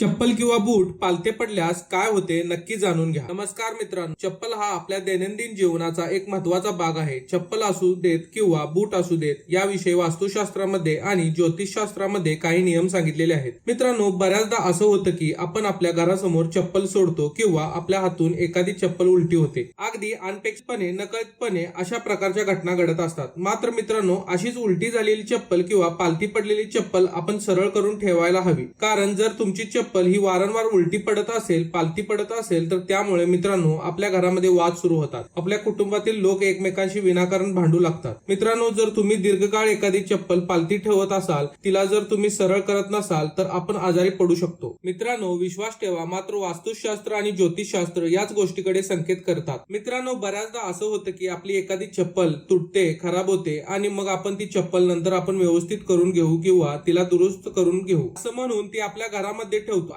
चप्पल किंवा बूट पालते पडल्यास काय होते नक्की जाणून घ्या. नमस्कार मित्रांनो चप्पल हा आपल्या दैनंदिन जीवनाचा एक महत्त्वाचा भाग आहे. चप्पल असू देत किंवा बूट असू देत याविषयी वास्तुशास्त्रामध्ये आणि ज्योतिषशास्त्रामध्ये काही नियम सांगितलेले आहेत. मित्रांनो बऱ्याचदा असं होतं की आपण आपल्या घरासमोर चप्पल सोडतो किंवा आपल्या हातून एखादी चप्पल उलटी होते. अगदी अनपेक्षपणे नकळतपणे अशा प्रकारच्या घटना घडत असतात. मात्र मित्रांनो अशीच उलटी झालेली चप्पल किंवा पालती पडलेली चप्पल आपण सरळ करून ठेवायला हवी. कारण जर तुमची चप्पल ही वारंवार उलटी पडत असेल पालती पडत असेल तर त्यामुळे मित्रांनो आपल्या घरामध्ये वाद सुरू होतात. आपल्या कुटुंबातील लोक एकमेकांशी विनाकारण भांडू लागतात. मित्रांनो जर तुम्ही दीर्घकाळ एखादी चप्पल पालती ठेवत असाल तिला जर तुम्ही सरळ करत नसाल तर आपण आजारी पडू शकतो. मित्रांनो विश्वास ठेवा मात्र वास्तुशास्त्र आणि ज्योतिषशास्त्र याच गोष्टीकडे संकेत करतात. मित्रांनो बऱ्याचदा असं होतं की आपली एखादी चप्पल तुटते खराब होते आणि मग आपण ती चप्पल नंतर आपण व्यवस्थित करून घेऊ किंवा तिला दुरुस्त करून घेऊ. असं म्हणून ती आपल्या घरामध्ये ठेवू